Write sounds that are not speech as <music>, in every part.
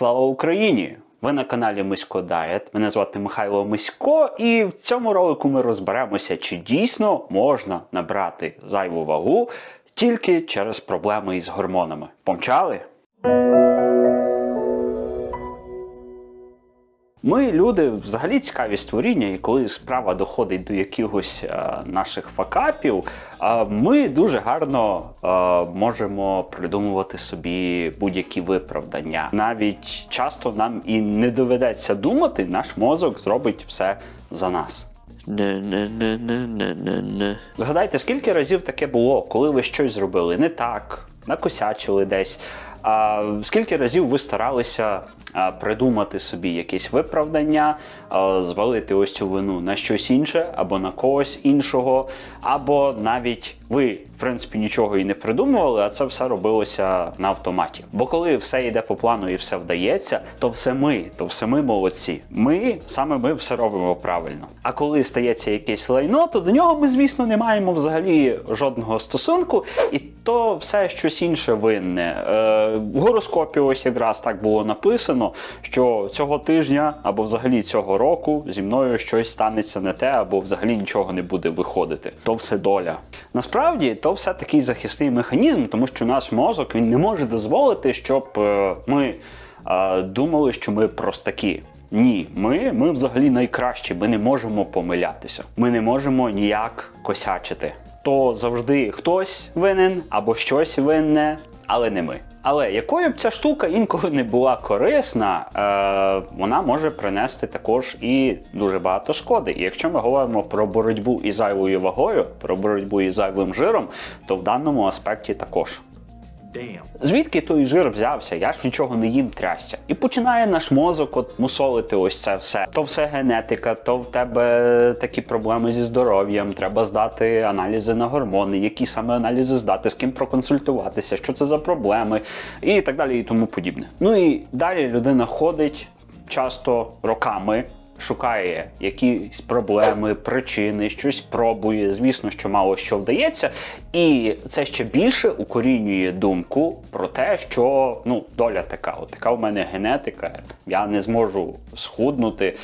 Слава Україні! Ви на каналі Мисько Дает. Мене звати Михайло Мисько, і в цьому ролику ми розберемося, чи дійсно можна набрати зайву вагу тільки через проблеми із гормонами. Помчали? Ми люди взагалі цікаві створіння, і коли справа доходить до якихось е, наших факапів, е, ми дуже гарно е, можемо придумувати собі будь-які виправдання. Навіть часто нам і не доведеться думати, наш мозок зробить все за нас. Не-не-не-не-не-не. Згадайте, скільки разів таке було, коли ви щось зробили не так, накосячили десь. А скільки разів ви старалися придумати собі якесь виправдання, звалити ось цю вину на щось інше, або на когось іншого, або навіть ви, в принципі, нічого і не придумували, а це все робилося на автоматі. Бо коли все йде по плану і все вдається, то все ми, то все ми молодці. Ми саме ми все робимо правильно. А коли стається якесь лайно, то до нього ми, звісно, не маємо взагалі жодного стосунку, і то все щось інше винне. Е, в гороскопі ось якраз так було написано, що цього тижня або взагалі цього року зі мною щось станеться не те, або взагалі нічого не буде виходити. То все доля. Насправді, то все такий захисний механізм, тому що наш мозок він не може дозволити, щоб е, ми е, думали, що ми простаки. Ні, ми, ми взагалі найкращі, ми не можемо помилятися. Ми не можемо ніяк косячити. То завжди хтось винен або щось винне, але не ми. Але якою б ця штука інколи не була корисна, е, вона може принести також і дуже багато шкоди. І якщо ми говоримо про боротьбу із зайвою вагою, про боротьбу із зайвим жиром, то в даному аспекті також. Звідки той жир взявся? Я ж нічого не їм трясся. І починає наш мозок от мусолити ось це все. То все генетика, то в тебе такі проблеми зі здоров'ям, треба здати аналізи на гормони, які саме аналізи здати, з ким проконсультуватися, що це за проблеми, і так далі, і тому подібне. Ну і далі людина ходить часто роками. Шукає якісь проблеми, причини, щось пробує. Звісно, що мало що вдається, і це ще більше укорінює думку про те, що ну доля така, от така в мене генетика. Я не зможу схуднути,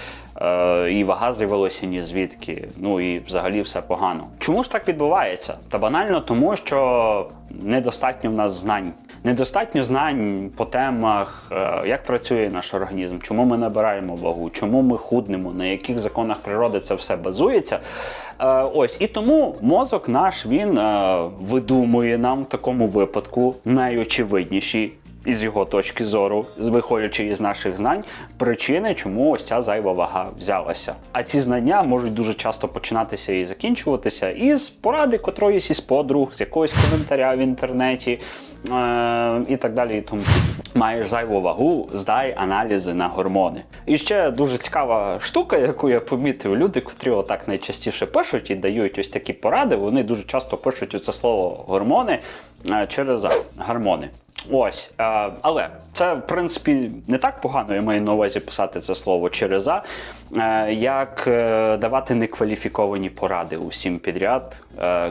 і вага з'явилася ні звідки. Ну і взагалі все погано. Чому ж так відбувається? Та банально тому, що недостатньо в нас знань. Недостатньо знань по темах, е, як працює наш організм, чому ми набираємо вагу, чому ми худнемо, на яких законах природи це все базується. Е, Ось і тому мозок наш він е, видумує нам в такому випадку найочевидніші. Із його точки зору, виходячи із наших знань, причини, чому ось ця зайва вага взялася. А ці знання можуть дуже часто починатися і закінчуватися із поради котроїсь із подруг, з якогось коментаря в інтернеті е- і так далі. Тому маєш зайву вагу, здай аналізи на гормони. І ще дуже цікава штука, яку я помітив, люди, котрі отак найчастіше пишуть і дають ось такі поради, вони дуже часто пишуть оце слово гормони е, через гормони. Ось, е, але це в принципі не так погано. Я маю на увазі писати це слово через «а», е, як е, давати некваліфіковані поради усім підряд,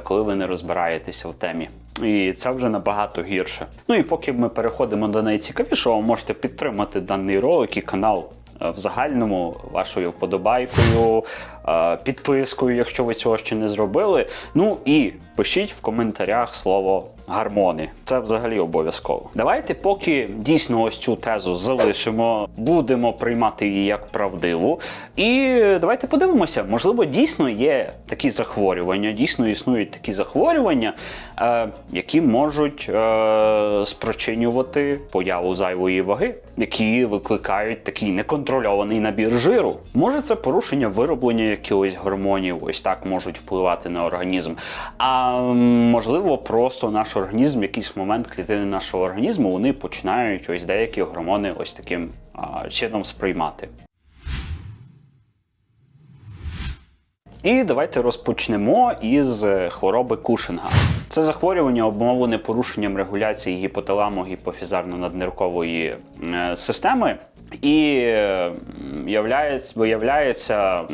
коли ви не розбираєтеся в темі. І це вже набагато гірше. Ну і поки ми переходимо до найцікавішого, можете підтримати даний ролик і канал в загальному вашою вподобайкою, підпискою, якщо ви цього ще не зробили. Ну і пишіть в коментарях слово гормони. Це взагалі обов'язково. Давайте, поки дійсно ось цю тезу залишимо, будемо приймати її як правдиву. І давайте подивимося, можливо, дійсно є такі захворювання, дійсно існують такі захворювання, е, які можуть е, спричинювати появу зайвої ваги, які викликають такий неконтрольований набір жиру. Може, це порушення вироблення якихось гормонів, ось так можуть впливати на організм. А можливо, просто наш організм, в якийсь момент клітини нашого організму, вони починають ось деякі гормони ось таким а, чином сприймати. І давайте розпочнемо із е, хвороби Кушинга. Це захворювання обумовлене порушенням регуляції гіпоталамо-гіпофізарно-надниркової е, системи і являється, виявляється е,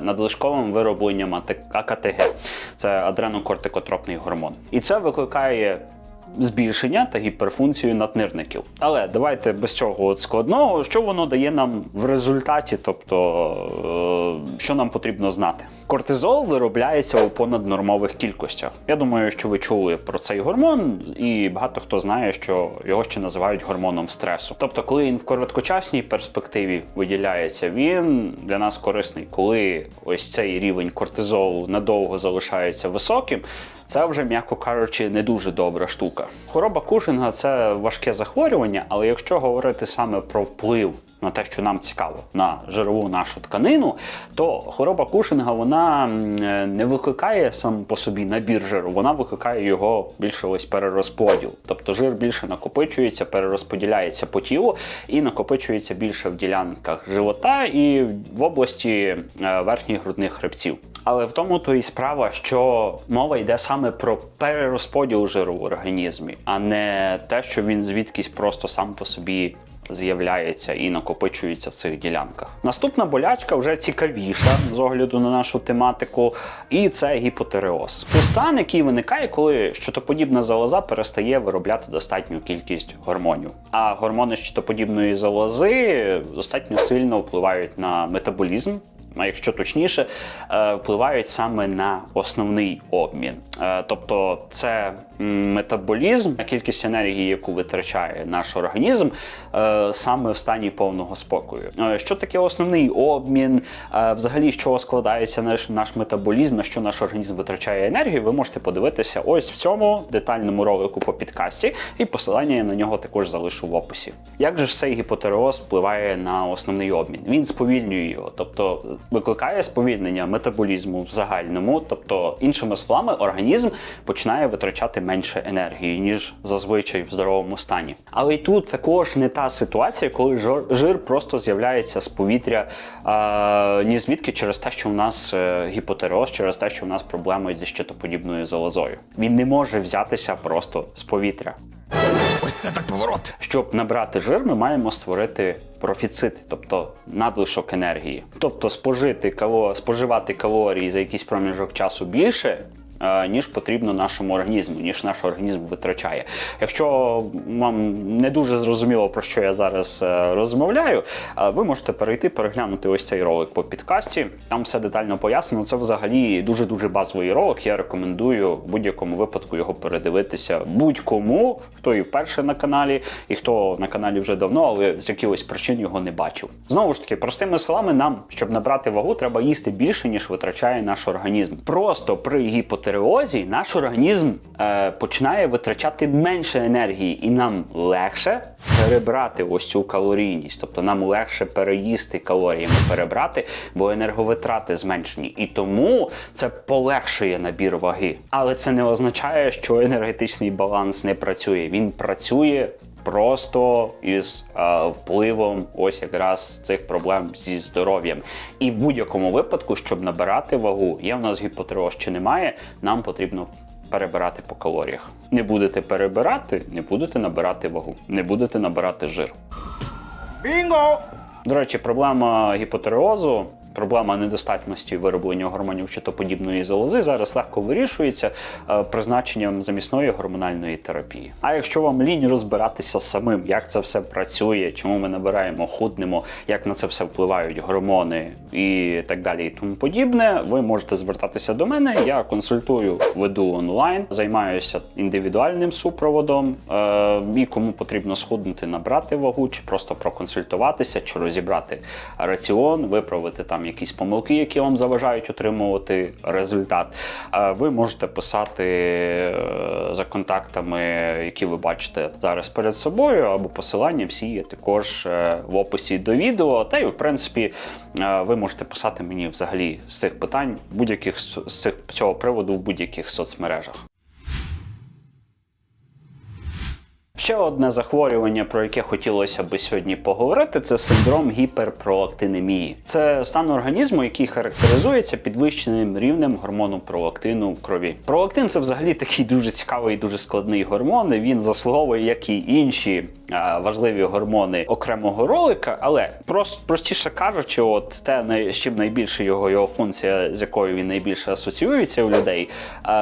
надлишковим виробленням АКТГ. Це адренокортикотропний гормон. І це викликає збільшення та гіперфункцію наднирників. Але давайте без цього от складного, що воно дає нам в результаті, тобто е, що нам потрібно знати. Кортизол виробляється у понаднормових кількостях. Я думаю, що ви чули про цей гормон, і багато хто знає, що його ще називають гормоном стресу. Тобто, коли він в короткочасній перспективі виділяється, він для нас корисний. Коли ось цей рівень кортизолу надовго залишається високим, це вже, м'яко кажучи, не дуже добра штука. Хвороба Кушинга це важке захворювання, але якщо говорити саме про вплив на те, що нам цікаво, на жирову нашу тканину, то хвороба Кушинга вона е, не викликає сам по собі набір жиру, вона викликає його більше ось перерозподіл. Тобто жир більше накопичується, перерозподіляється по тілу і накопичується більше в ділянках живота і в області е, верхніх грудних хребців. Але в тому то і справа, що мова йде саме про перерозподіл жиру в організмі, а не те, що він звідкись просто сам по собі з'являється і накопичується в цих ділянках. Наступна болячка вже цікавіша з огляду на нашу тематику, і це гіпотереоз. Це стан, який виникає, коли щитоподібна залоза перестає виробляти достатню кількість гормонів. А гормони щитоподібної залози достатньо сильно впливають на метаболізм а якщо точніше, е, впливають саме на основний обмін. Е, Тобто, це метаболізм, кількість енергії, яку витрачає наш організм, е, саме в стані повного спокою. Що таке основний обмін? Взагалі, з чого складається наш, наш метаболізм, на що наш організм витрачає енергію, ви можете подивитися ось в цьому детальному ролику по підкасті, і посилання я на нього також залишу в описі. Як же ж цей гіпотереоз впливає на основний обмін? Він сповільнює його, тобто викликає сповільнення метаболізму в загальному, тобто, іншими словами, організм починає витрачати менше енергії, ніж зазвичай в здоровому стані. Але й тут також не та ситуація, коли жир, просто з'являється з повітря а, ні звідки через те, що у нас е, гіпотереоз, через те, що у нас проблеми зі щитоподібною залозою. Він не може взятися просто з повітря. Ось це так поворот. Щоб набрати жир, ми маємо створити профіцит, тобто надлишок енергії. Тобто спожити кало... споживати калорії за якийсь проміжок часу більше. Е, Ніж потрібно нашому організму, ніж наш організм витрачає. Якщо вам не дуже зрозуміло про що я зараз е, розмовляю, е, ви можете перейти переглянути ось цей ролик по підкасті. Там все детально пояснено. Це взагалі дуже дуже базовий ролик. Я рекомендую в будь-якому випадку його передивитися будь-кому, хто і вперше на каналі, і хто на каналі вже давно, але з якихось причин його не бачив. Знову ж таки, простими словами, нам, щоб набрати вагу, треба їсти більше, ніж витрачає наш організм. Просто при гіпотереозі наш організм е, починає витрачати менше енергії, і нам легше перебрати ось цю калорійність. Тобто нам легше переїсти калоріями перебрати, бо енерговитрати зменшені. І тому це полегшує набір ваги. Але це не означає, що енергетичний баланс не працює. Він працює. Просто із е, впливом ось якраз цих проблем зі здоров'ям. І в будь-якому випадку, щоб набирати вагу, є в нас гіпотереоз чи немає, нам потрібно перебирати по калоріях. Не будете перебирати, не будете набирати вагу, не будете набирати жир. Бінго! До речі, проблема гіпотереозу, проблема недостатності вироблення гормонів щитоподібної залози зараз легко вирішується е, призначенням замісної гормональної терапії. А якщо вам лінь розбиратися самим, як це все працює, чому ми набираємо, худнемо, як на це все впливають гормони і так далі, і тому подібне, ви можете звертатися до мене. Я консультую, веду онлайн, займаюся індивідуальним супроводом. Е, і кому потрібно схуднути, набрати вагу, чи просто проконсультуватися, чи розібрати раціон, виправити там якісь помилки, які вам заважають отримувати результат. Ви можете писати е, за контактами, які ви бачите зараз перед собою, або посилання всі є також е, в описі до відео. Та й в принципі е, ви можете писати мені взагалі з цих питань будь-яких з цих цього приводу в будь-яких соцмережах. Ще одне захворювання, про яке хотілося би сьогодні поговорити, це синдром гіперпролактинемії. Це стан організму, який характеризується підвищеним рівнем гормону пролактину в крові. Пролактин це взагалі такий дуже цікавий, дуже складний гормон. і Він заслуговує, як і інші важливі гормони окремого ролика, але просто простіше кажучи, от те, з чим найбільше його, його функція, з якою він найбільше асоціюється у людей,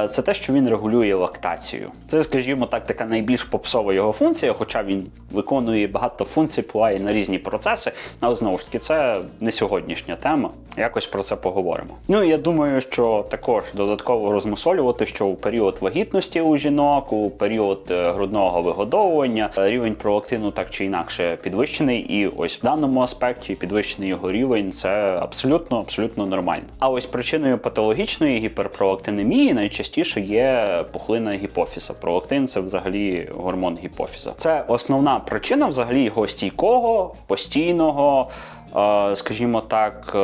це те, що він регулює лактацію. Це, скажімо так, така найбільш попсова його функція, хоча він виконує багато функцій, впливає на різні процеси. Але знову ж таки, це не сьогоднішня тема. Якось про це поговоримо. Ну я думаю, що також додатково розмусолювати, що у період вагітності у жінок, у період е, грудного вигодовування е, рівень пролактину так чи інакше підвищений, і ось в даному аспекті підвищений його рівень це абсолютно абсолютно нормально. А ось причиною патологічної гіперпролактинемії найчастіше є пухлина гіпофіза. Пролактин це взагалі гормон гіпофіза. Це основна причина взагалі його стійкого, постійного, е, скажімо так.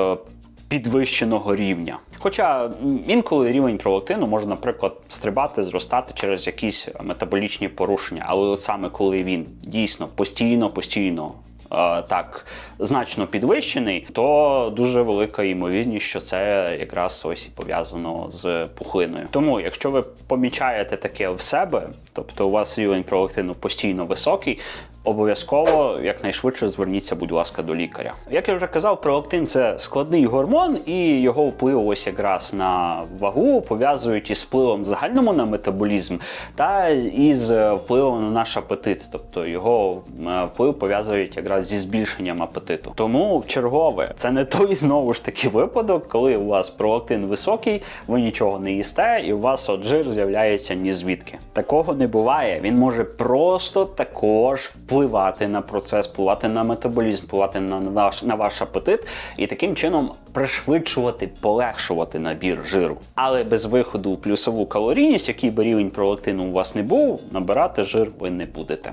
Підвищеного рівня. Хоча інколи рівень пролактину може, наприклад, стрибати, зростати через якісь метаболічні порушення, але от саме коли він дійсно постійно, постійно. е, Так, значно підвищений, то дуже велика ймовірність, що це якраз ось і пов'язано з пухлиною. Тому, якщо ви помічаєте таке в себе, тобто у вас рівень пролактину постійно високий, обов'язково якнайшвидше зверніться, будь ласка, до лікаря. Як я вже казав, пролактин це складний гормон, і його вплив ось якраз на вагу пов'язують із впливом загальному на метаболізм та із е, впливом на наш апетит. Тобто його е, вплив пов'язують якраз зі збільшенням апетиту. Тому в чергове це не той знову ж таки випадок, коли у вас пролактин високий, ви нічого не їсте, і у вас от жир з'являється ні звідки. Такого не буває. Він може просто також впливати на процес, впливати на метаболізм, впливати на ваш на ваш апетит і таким чином пришвидшувати, полегшувати набір жиру. Але без виходу у плюсову калорійність, який би рівень пролактину у вас не був, набирати жир ви не будете.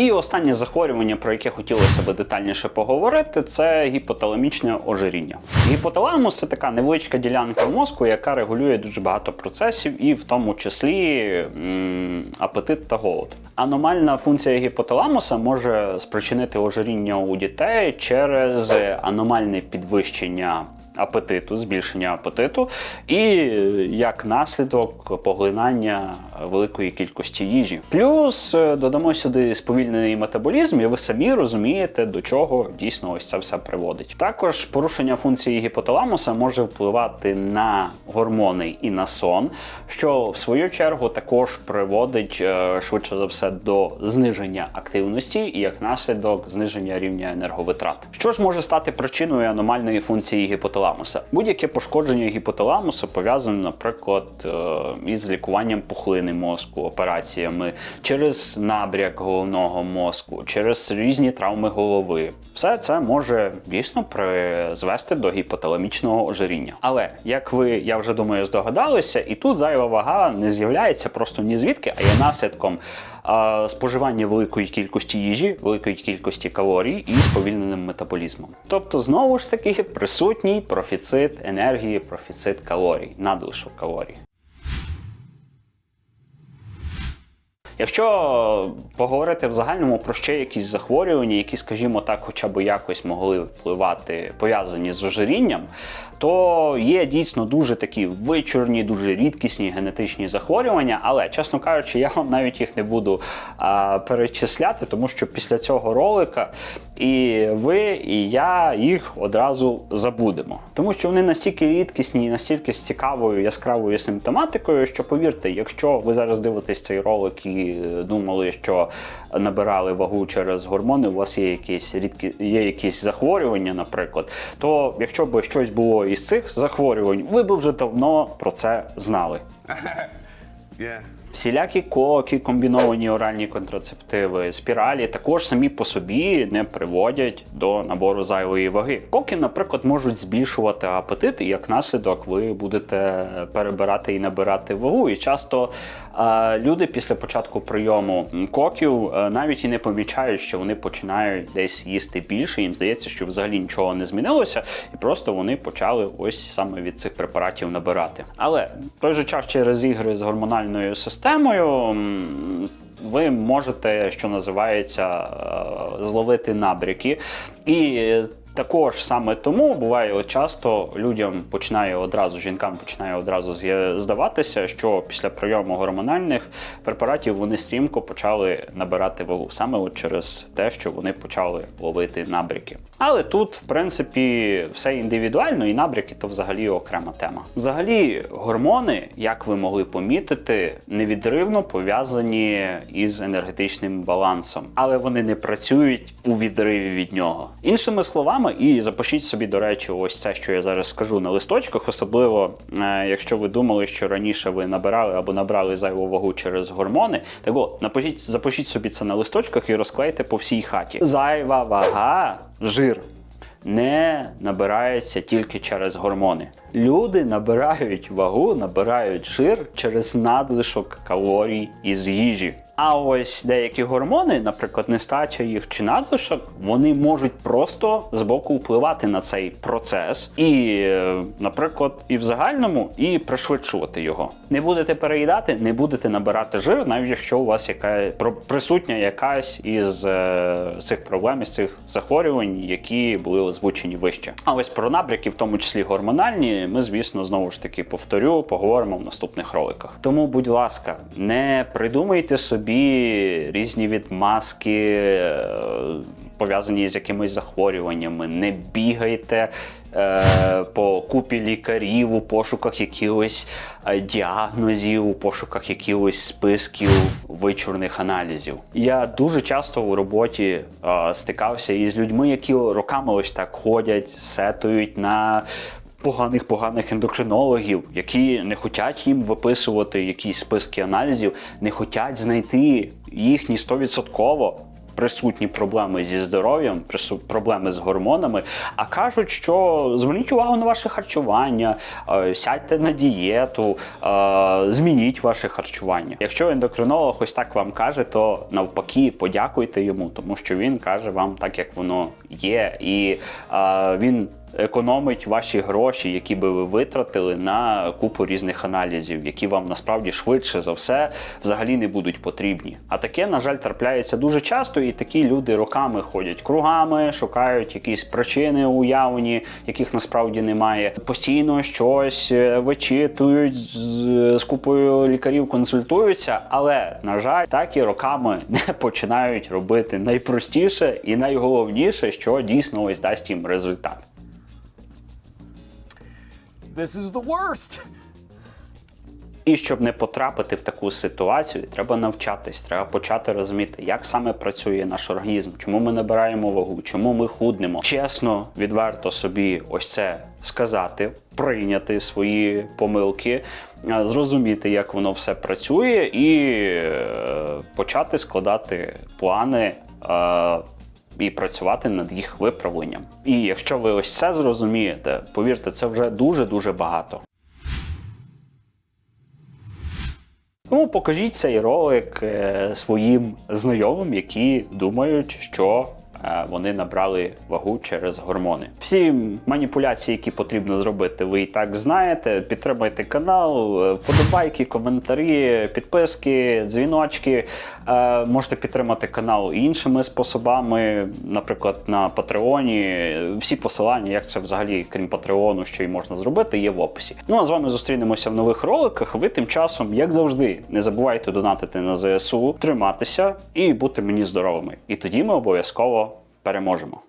І останнє захворювання, про яке хотілося би детальніше поговорити, це гіпоталамічне ожиріння. Гіпоталамус це така невеличка ділянка мозку, яка регулює дуже багато процесів, і в тому числі м, апетит та голод. Аномальна функція гіпоталамуса може спричинити ожиріння у дітей через аномальне підвищення апетиту, збільшення апетиту, і е, як наслідок поглинання великої кількості їжі. Плюс е, додамо сюди сповільнений метаболізм, і ви самі розумієте, до чого дійсно ось це все приводить. Також порушення функції гіпоталамуса може впливати на гормони і на сон, що в свою чергу також приводить е, швидше за все до зниження активності і як наслідок зниження рівня енерговитрат. Що ж може стати причиною аномальної функції гіпоталамуса? Будь-яке пошкодження гіпоталамуса пов'язане, наприклад, е, із лікуванням пухлини мозку, операціями, через набряк головного мозку, через різні травми голови. Все це може дійсно призвести до гіпоталамічного ожиріння. Але як ви, я вже думаю, здогадалися, і тут зайва вага не з'являється просто ні звідки, а є наслідком споживання великої кількості їжі, великої кількості калорій і сповільненим метаболізмом. Тобто, знову ж таки, присутній профіцит енергії, профіцит калорій, надлишок калорій. Якщо поговорити в загальному про ще якісь захворювання, які, скажімо так, хоча б якось могли впливати пов'язані з ожирінням, то є дійсно дуже такі вичорні, дуже рідкісні генетичні захворювання, але, чесно кажучи, я вам навіть їх не буду а, перечисляти, тому що після цього ролика і ви, і я їх одразу забудемо. Тому що вони настільки рідкісні і настільки з цікавою яскравою симптоматикою, що повірте, якщо ви зараз дивитесь цей ролик і е, думали, що набирали вагу через гормони, у вас є якісь рідкі є якісь захворювання, наприклад, то якщо б щось було із цих захворювань, ви б вже давно про це знали. <laughs> Всілякі коки, комбіновані оральні контрацептиви, спіралі також самі по собі не приводять до набору зайвої ваги. Коки, наприклад, можуть збільшувати апетит, і як наслідок ви будете перебирати і набирати вагу. І часто люди після початку прийому коків е, навіть і не помічають, що вони починають десь їсти більше. Їм здається, що взагалі нічого не змінилося, і просто вони почали ось саме від цих препаратів набирати. Але той же час через ігри з гормональною системою ви можете, що називається, е, зловити набряки. І Також саме тому буває часто людям починає одразу, жінкам починає одразу здаватися, що після прийому гормональних препаратів вони стрімко почали набирати вагу саме от через те, що вони почали ловити набряки. Але тут, в принципі, все індивідуально, і набряки то взагалі окрема тема. Взагалі, гормони, як ви могли помітити, невідривно пов'язані із енергетичним балансом, але вони не працюють у відриві від нього. Іншими словами, і запишіть собі, до речі, ось це, що я зараз скажу на листочках, особливо е, якщо ви думали, що раніше ви набирали або набрали зайву вагу через гормони. Так от, напишіть, запишіть собі це на листочках і розклейте по всій хаті. Зайва вага, жир не набирається тільки через гормони. Люди набирають вагу, набирають жир через надлишок калорій із їжі. А ось деякі гормони, наприклад, нестача їх чи надлишок, вони можуть просто з боку впливати на цей процес і, е, наприклад, і в загальному, і пришвидшувати його. Не будете переїдати, не будете набирати жир, навіть якщо у вас яка присутня якась із е, цих проблем, із цих захворювань, які були озвучені вище. А ось про набряки, в тому числі гормональні, ми, звісно, знову ж таки повторю, поговоримо в наступних роликах. Тому, будь ласка, не придумайте собі різні відмазки. е, Пов'язані з якимись захворюваннями, не бігайте е, по купі лікарів у пошуках якихось е, діагнозів, у пошуках якихось списків вичурних аналізів. Я дуже часто у роботі е, стикався із людьми, які роками ось так ходять, сетують на поганих поганих ендокринологів, які не хочуть їм виписувати якісь списки аналізів, не хочуть знайти їхні 100% присутні проблеми зі здоров'ям, проблеми з гормонами, а кажуть, що зверніть увагу на ваше харчування, е, сядьте на дієту, е, змініть ваше харчування. Якщо ендокринолог ось так вам каже, то навпаки подякуйте йому, тому що він каже вам так, як воно є, і е, він економить ваші гроші, які би ви витратили на купу різних аналізів, які вам насправді швидше за все взагалі не будуть потрібні. А таке, на жаль, трапляється дуже часто, і такі люди роками ходять кругами, шукають якісь причини уявні, яких насправді немає. Постійно щось е, вичитують з, купою лікарів, консультуються, але на жаль, так і роками <laughs> не починають робити найпростіше і найголовніше, що дійсно ось дасть їм результат. This is the worst. І щоб не потрапити в таку ситуацію, треба навчатись, треба почати розуміти, як саме працює наш організм, чому ми набираємо вагу, чому ми худнемо. Чесно, відверто собі ось це сказати, прийняти свої помилки, е, зрозуміти, як воно все працює, і е, почати складати плани. І працювати над їх виправленням. І якщо ви ось це зрозумієте, повірте, це вже дуже дуже багато. Тому покажіть цей ролик е, своїм знайомим, які думають, що вони набрали вагу через гормони. Всі маніпуляції, які потрібно зробити, ви і так знаєте. Підтримайте канал, е, вподобайки, коментарі, підписки, дзвіночки. Е, Можете підтримати канал іншими способами, наприклад, на Патреоні. Всі посилання, як це взагалі, крім Патреону, що й можна зробити, є в описі. Ну а з вами зустрінемося в нових роликах. Ви тим часом, як завжди, не забувайте донатити на ЗСУ, триматися і бути мені здоровими. І тоді ми обов'язково переможемо.